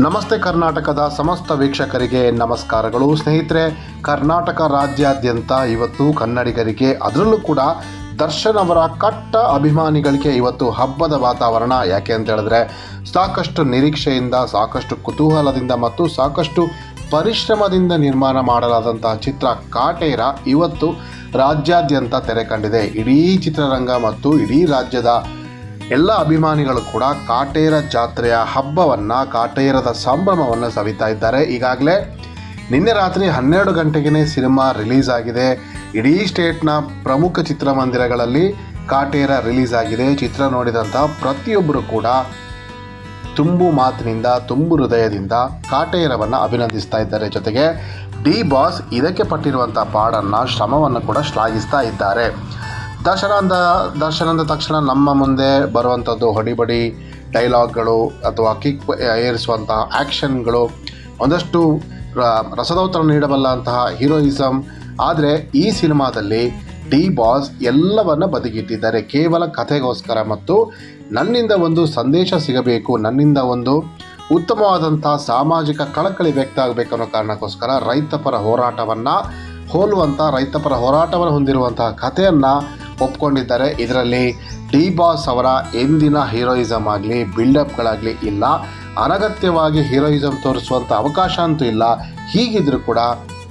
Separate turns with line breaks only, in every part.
ನಮಸ್ತೆ ಕರ್ನಾಟಕದ ಸಮಸ್ತ ವೀಕ್ಷಕರಿಗೆ ನಮಸ್ಕಾರಗಳು. ಸ್ನೇಹಿತರೆ, ಕರ್ನಾಟಕ ರಾಜ್ಯಾದ್ಯಂತ ಇವತ್ತು ಕನ್ನಡಿಗರಿಗೆ, ಅದರಲ್ಲೂ ಕೂಡ ದರ್ಶನ್ ಅವರ ಕಟ್ಟ ಅಭಿಮಾನಿಗಳಿಗೆ ಇವತ್ತು ಹಬ್ಬದ ವಾತಾವರಣ ಯಾಕೆ ಅಂತ ಹೇಳಿದ್ರೆ, ಸಾಕಷ್ಟು ನಿರೀಕ್ಷೆಯಿಂದ, ಸಾಕಷ್ಟು ಕುತೂಹಲದಿಂದ ಮತ್ತು ಸಾಕಷ್ಟು ಪರಿಶ್ರಮದಿಂದ ನಿರ್ಮಾಣ ಮಾಡಲಾದಂತಹ ಚಿತ್ರ ಕಾಟೇರ ಇವತ್ತು ರಾಜ್ಯಾದ್ಯಂತ ತೆರೆ ಕಂಡಿದೆ. ಇಡೀ ಚಿತ್ರರಂಗ ಮತ್ತು ಇಡೀ ರಾಜ್ಯದ ಎಲ್ಲ ಅಭಿಮಾನಿಗಳು ಕೂಡ ಕಾಟೇರ ಜಾತ್ರೆಯ ಹಬ್ಬವನ್ನು, ಕಾಟೇರದ ಸಂಭ್ರಮವನ್ನು ಸವಿತಾ ಇದ್ದಾರೆ. ಈಗಾಗಲೇ ನಿನ್ನೆ ರಾತ್ರಿ ಹನ್ನೆರಡು ಗಂಟೆಗೆ ಸಿನಿಮಾ ರಿಲೀಸ್ ಆಗಿದೆ. ಇಡೀ ಸ್ಟೇಟ್ನ ಪ್ರಮುಖ ಚಿತ್ರಮಂದಿರಗಳಲ್ಲಿ ಕಾಟೇರ ರಿಲೀಸ್ ಆಗಿದೆ. ಚಿತ್ರ ನೋಡಿದಂಥ ಪ್ರತಿಯೊಬ್ಬರು ಕೂಡ ತುಂಬು ಮಾತಿನಿಂದ, ತುಂಬು ಹೃದಯದಿಂದ ಕಾಟೇರವನ್ನು ಅಭಿನಂದಿಸ್ತಾ ಇದ್ದಾರೆ. ಜೊತೆಗೆ ಡಿ ಬಾಸ್ ಇದಕ್ಕೆ ಪಟ್ಟಿರುವಂಥ ಪಾಡನ್ನು ಶ್ರಮವನ್ನು ಕೂಡ ಶ್ಲಾಘಿಸ್ತಾ ಇದ್ದಾರೆ. ದರ್ಶನ ಅಂದ ದರ್ಶನ ಅಂದ ತಕ್ಷಣ ನಮ್ಮ ಮುಂದೆ ಬರುವಂಥದ್ದು ಹೊಡಿಬಡಿ ಡೈಲಾಗ್ಗಳು ಅಥವಾ ಕಿಕ್ ಏರಿಸುವಂತಹ ಆ್ಯಕ್ಷನ್ಗಳು ಒಂದಷ್ಟು ರ- ರಸದೌತರ ನೀಡಬಲ್ಲಂತಹ ಹೀರೋಯಿಸಮ್ ಆದರೆ ಈ ಸಿನಿಮಾದಲ್ಲಿ ಡಿ ಬಾಸ್ ಎಲ್ಲವನ್ನು ಬದಿಗಿಟ್ಟಿದ್ದಾರೆ. ಕೇವಲ ಕಥೆಗೋಸ್ಕರ ಮತ್ತು ನನ್ನಿಂದ ಒಂದು ಸಂದೇಶ ಸಿಗಬೇಕು, ನನ್ನಿಂದ ಒಂದು ಉತ್ತಮವಾದಂಥ ಸಾಮಾಜಿಕ ಕಳಕಳಿ ವ್ಯಕ್ತ ಆಗಬೇಕು ಅನ್ನೋ ಕಾರಣಕ್ಕೋಸ್ಕರ ರೈತಪರ ಹೋರಾಟವನ್ನು, ಹೋಲುವಂಥ ರೈತಪರ ಹೋರಾಟವನ್ನು ಹೊಂದಿರುವಂತಹ ಕಥೆಯನ್ನು ಒಪ್ಕೊಂಡಿದ್ದಾರೆ. ಇದರಲ್ಲಿ ಡಿ ಬಾಸ್ ಅವರ ಎಂದಿನ ಹೀರೋಯಿಸಮ್ ಆಗಲಿ, ಬಿಲ್ಡಪ್ಗಳಾಗಲಿ ಇಲ್ಲ. ಅನಗತ್ಯವಾಗಿ ಹೀರೋಯಿಸಮ್ ತೋರಿಸುವಂಥ ಅವಕಾಶ ಅಂತೂ ಇಲ್ಲ. ಹೀಗಿದ್ರೂ ಕೂಡ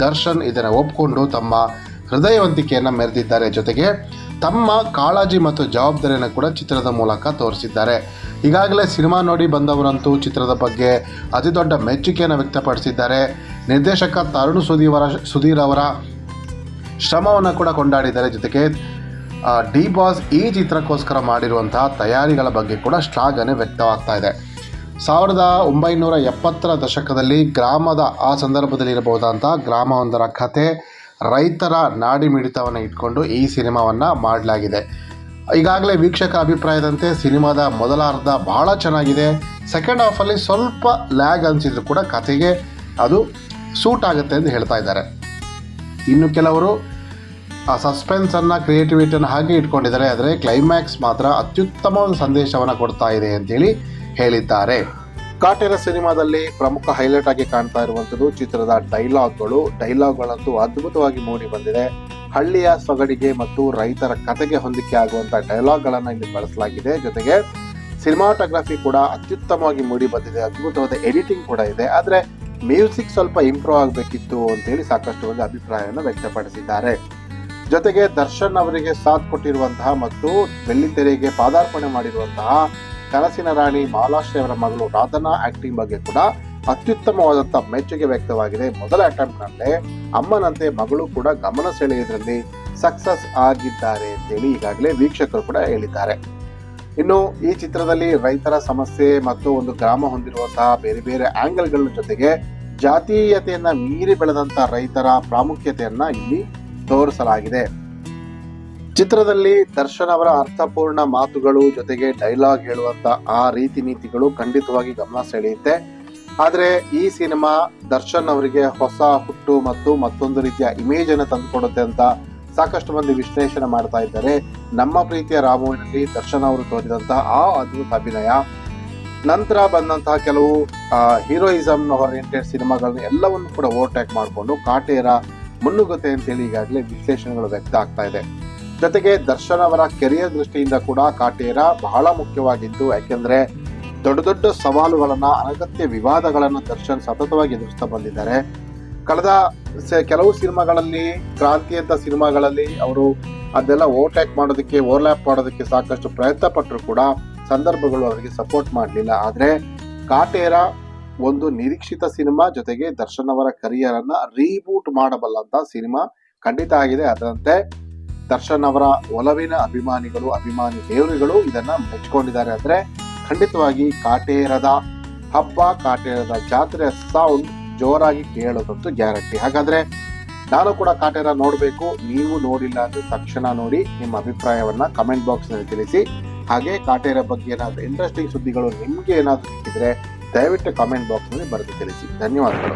ದರ್ಶನ್ ಇದನ್ನು ಒಪ್ಕೊಂಡು ತಮ್ಮ ಹೃದಯವಂತಿಕೆಯನ್ನು ಮೆರೆದಿದ್ದಾರೆ. ಜೊತೆಗೆ ತಮ್ಮ ಕಾಳಜಿ ಮತ್ತು ಜವಾಬ್ದಾರಿಯನ್ನು ಕೂಡ ಚಿತ್ರದ ಮೂಲಕ ತೋರಿಸಿದ್ದಾರೆ. ಈಗಾಗಲೇ ಸಿನಿಮಾ ನೋಡಿ ಬಂದವರಂತೂ ಚಿತ್ರದ ಬಗ್ಗೆ ಅತಿ ದೊಡ್ಡ ಮೆಚ್ಚುಗೆಯನ್ನು ವ್ಯಕ್ತಪಡಿಸಿದ್ದಾರೆ. ನಿರ್ದೇಶಕ ತರುಣ್ ಸುಧೀವರ ಸುಧೀರ್ ಅವರ ಶ್ರಮವನ್ನು ಕೂಡ ಕೊಂಡಾಡಿದ್ದಾರೆ. ಜೊತೆಗೆ ಡಿ ಬಾಸ್ ಈ ಚಿತ್ರಕ್ಕೋಸ್ಕರ ಮಾಡಿರುವಂತಹ ತಯಾರಿಗಳ ಬಗ್ಗೆ ಕೂಡ ಶ್ಲಾಘನೆ ವ್ಯಕ್ತವಾಗ್ತಾ ಇದೆ. ಸಾವಿರದ ಒಂಬೈನೂರ ಎಪ್ಪತ್ತರ ದಶಕದಲ್ಲಿ ಗ್ರಾಮದ ಆ ಸಂದರ್ಭದಲ್ಲಿ ಇರಬಹುದಂಥ ಗ್ರಾಮವೊಂದರ ಕಥೆ ರೈತರ ನಾಡಿ ಮಿಡಿತವನ್ನು ಇಟ್ಕೊಂಡು ಈ ಸಿನಿಮಾವನ್ನು ಮಾಡಲಾಗಿದೆ. ಈಗಾಗಲೇ ವೀಕ್ಷಕ ಅಭಿಪ್ರಾಯದಂತೆ ಸಿನಿಮಾದ ಮೊದಲ ಅರ್ಧ ಬಹಳ ಚೆನ್ನಾಗಿದೆ. ಸೆಕೆಂಡ್ ಹಾಫಲ್ಲಿ ಸ್ವಲ್ಪ ಲ್ಯಾಗ್ ಅನಿಸಿದ್ರು ಕೂಡ ಕಥೆಗೆ ಅದು ಸೂಟ್ ಆಗುತ್ತೆ ಎಂದು ಹೇಳ್ತಾ ಇದ್ದಾರೆ. ಇನ್ನು ಕೆಲವರು ಆ ಸಸ್ಪೆನ್ಸನ್ನು ಕ್ರಿಯೇಟಿವಿಟಿಯನ್ನು ಹಾಗೆ ಇಟ್ಕೊಂಡಿದ್ದಾರೆ. ಆದರೆ ಕ್ಲೈಮ್ಯಾಕ್ಸ್ ಮಾತ್ರ ಅತ್ಯುತ್ತಮ ಒಂದು ಸಂದೇಶವನ್ನು ಕೊಡ್ತಾ ಇದೆ ಅಂತೇಳಿ ಹೇಳಿದ್ದಾರೆ. ಕಾಟೇರ ಸಿನಿಮಾದಲ್ಲಿ ಪ್ರಮುಖ ಹೈಲೈಟ್ ಆಗಿ ಕಾಣ್ತಾ ಇರುವಂಥದ್ದು ಚಿತ್ರದ ಡೈಲಾಗ್ಗಳು. ಡೈಲಾಗ್ಗಳಂತೂ ಅದ್ಭುತವಾಗಿ ಮೂಡಿ ಬಂದಿದೆ. ಹಳ್ಳಿಯ ಸೊಗಡಿಗೆ ಮತ್ತು ರೈತರ ಕತೆಗೆ ಹೊಂದಿಕೆ ಆಗುವಂಥ ಡೈಲಾಗ್ಗಳನ್ನು ಇಲ್ಲಿ ಬಳಸಲಾಗಿದೆ. ಜೊತೆಗೆ ಸಿನಿಮಾಟೋಗ್ರಫಿ ಕೂಡ ಅತ್ಯುತ್ತಮವಾಗಿ ಮೂಡಿ ಬಂದಿದೆ. ಅದ್ಭುತವಾದ ಎಡಿಟಿಂಗ್ ಕೂಡ ಇದೆ. ಆದರೆ ಮ್ಯೂಸಿಕ್ ಸ್ವಲ್ಪ ಇಂಪ್ರೂವ್ ಆಗಬೇಕಿತ್ತು ಅಂತೇಳಿ ಸಾಕಷ್ಟು ಒಂದು ಅಭಿಪ್ರಾಯವನ್ನು ವ್ಯಕ್ತಪಡಿಸಿದ್ದಾರೆ. ಜೊತೆಗೆ ದರ್ಶನ್ ಅವರಿಗೆ ಸಾಥ್ ಕೊಟ್ಟಿರುವಂತಹ ಮತ್ತು ಬೆಳ್ಳಿತೆರೆಗೆ ಪಾದಾರ್ಪಣೆ ಮಾಡಿರುವಂತಹ ಕನಸಿನ ರಾಣಿ ಮಾಲಾಶ್ರೀ ಅವರ ಮಗಳು ರಾಧನಾ ಆಕ್ಟಿಂಗ್ ಬಗ್ಗೆ ಕೂಡ ಅತ್ಯುತ್ತಮವಾದಂತಹ ಮೆಚ್ಚುಗೆ ವ್ಯಕ್ತವಾಗಿದೆ. ಮೊದಲ ಅಟೆಂಪ್ಟ್ ನಲ್ಲೇ ಅಮ್ಮನಂತೆ ಮಗಳು ಕೂಡ ಗಮನ ಸೆಳೆಯುವುದರಲ್ಲಿ ಸಕ್ಸಸ್ ಆಗಿದ್ದಾರೆ ಅಂತೇಳಿ ಈಗಾಗಲೇ ವೀಕ್ಷಕರು ಕೂಡ ಹೇಳಿದ್ದಾರೆ. ಇನ್ನು ಈ ಚಿತ್ರದಲ್ಲಿ ರೈತರ ಸಮಸ್ಯೆ ಮತ್ತು ಒಂದು ಗ್ರಾಮ ಹೊಂದಿರುವಂತಹ ಬೇರೆ ಬೇರೆ ಆಂಗಲ್ಗಳ ಜೊತೆಗೆ ಜಾತೀಯತೆಯನ್ನ ಮೀರಿ ಬೆಳೆದಂತ ರೈತರ ಪ್ರಾಮುಖ್ಯತೆಯನ್ನ ಇಲ್ಲಿ ತೋರಿಸಲಾಗಿದೆ. ಚಿತ್ರದಲ್ಲಿ ದರ್ಶನ್ ಅವರ ಅರ್ಥಪೂರ್ಣ ಮಾತುಗಳು ಜೊತೆಗೆ ಡೈಲಾಗ್ ಹೇಳುವಂತ ಆ ರೀತಿ ನೀತಿಗಳು ಖಂಡಿತವಾಗಿ ಗಮನ ಸೆಳೆಯುತ್ತೆ. ಆದ್ರೆ ಈ ಸಿನಿಮಾ ದರ್ಶನ್ ಅವರಿಗೆ ಹೊಸ ಹುಟ್ಟು ಮತ್ತು ಮತ್ತೊಂದು ರೀತಿಯ ಇಮೇಜ್ ಅನ್ನು ತಂದುಕೊಡುತ್ತೆ ಅಂತ ಸಾಕಷ್ಟು ಮಂದಿ ವಿಶ್ಲೇಷಣೆ ಮಾಡ್ತಾ ಇದ್ದಾರೆ. ನಮ್ಮ ಪ್ರೀತಿಯ ರಾಮುವಿನಲ್ಲಿ ದರ್ಶನ್ ಅವರು ತೋರಿದಂತಹ ಆ ಅದ್ಭುತ ಅಭಿನಯ. ನಂತರ ಬಂದಂತಹ ಕೆಲವು ಹೀರೋಯಿಸಮ್ ಓರಿಯೆಂಟೆಡ್ ಸಿನಿಮಾಗಳನ್ನ ಎಲ್ಲವನ್ನು ಕೂಡ ಓವರ್ಟೇಕ್ ಮಾಡಿಕೊಂಡು ಕಾಟೇರ ಮುನ್ನುಗತೆ ಅಂತೇಳಿ ಈಗಾಗಲೇ ವಿಶ್ಲೇಷಣೆಗಳು ವ್ಯಕ್ತ ಆಗ್ತಾ ಇದೆ. ಜೊತೆಗೆ ದರ್ಶನ್ ಅವರ ಕೆರಿಯರ್ ದೃಷ್ಟಿಯಿಂದ ಕೂಡ ಕಾಟೇರ ಬಹಳ ಮುಖ್ಯವಾಗಿದ್ದು, ಯಾಕೆಂದ್ರೆ ದೊಡ್ಡ ದೊಡ್ಡ ಸವಾಲುಗಳನ್ನ, ಅನಗತ್ಯ ವಿವಾದಗಳನ್ನ ದರ್ಶನ್ ಸತತವಾಗಿ ಎದುರಿಸ್ತಾ ಬಂದಿದ್ದಾರೆ. ಕಳೆದ ಕೆಲವು ಸಿನಿಮಾಗಳಲ್ಲಿ ಕ್ರಾಂತಿ ಅಂತ ಸಿನಿಮಾಗಳಲ್ಲಿ ಅವರು ಅದೆಲ್ಲ ಓವರ್ಟ್ಯಾಕ್ ಮಾಡೋದಕ್ಕೆ, ಓವರ್ಲ್ಯಾಪ್ ಮಾಡೋದಕ್ಕೆ ಸಾಕಷ್ಟು ಪ್ರಯತ್ನ ಪಟ್ಟರು ಕೂಡ ಸಂದರ್ಭಗಳು ಅವರಿಗೆ ಸಪೋರ್ಟ್ ಮಾಡಲಿಲ್ಲ. ಆದ್ರೆ ಕಾಟೇರ ಒಂದು ನಿರೀಕ್ಷಿತ ಸಿನಿಮಾ, ಜೊತೆಗೆ ದರ್ಶನ್ ಅವರ ಕರಿಯರ್ ಅನ್ನ ರೀಬೂಟ್ ಮಾಡಬಲ್ಲಂತ ಸಿನಿಮಾ ಖಂಡಿತ ಆಗಿದೆ. ಅದರಂತೆ ದರ್ಶನ್ ಅವರ ಒಲವಿನ ಅಭಿಮಾನಿಗಳು, ಅಭಿಮಾನಿ ದೇವರುಗಳು ಇದನ್ನ ಮೆಚ್ಕೊಂಡಿದ್ದಾರೆ ಅಂದ್ರೆ ಖಂಡಿತವಾಗಿ ಕಾಟೇರದ ಹಬ್ಬ, ಕಾಟೇರದ ಜಾತ್ರೆ ಸೌಂಡ್ ಜೋರಾಗಿ ಕೇಳೋದಂತೂ ಗ್ಯಾರಂಟಿ. ಹಾಗಾದ್ರೆ ನಾನು ಕೂಡ ಕಾಟೇರ ನೋಡಬೇಕು, ನೀವು ನೋಡಿಲ್ಲ ಅಂದ್ರೆ ತಕ್ಷಣ ನೋಡಿ ನಿಮ್ಮ ಅಭಿಪ್ರಾಯವನ್ನ ಕಮೆಂಟ್ ಬಾಕ್ಸ್ನಲ್ಲಿ ತಿಳಿಸಿ. ಹಾಗೆ ಕಾಟೇರ ಬಗ್ಗೆ ಏನಾದ್ರೂ ಇಂಟ್ರೆಸ್ಟಿಂಗ್ ಸುದ್ದಿಗಳು ನಿಮ್ಗೆ ಏನಾದ್ರೂ ಸಿಕ್ಕಿದ್ರೆ ದಯವಿಟ್ಟು ಕಮೆಂಟ್ ಬಾಕ್ಸ್ನಲ್ಲಿ ಬರೆದು ತಿಳಿಸಿ. ಧನ್ಯವಾದಗಳು.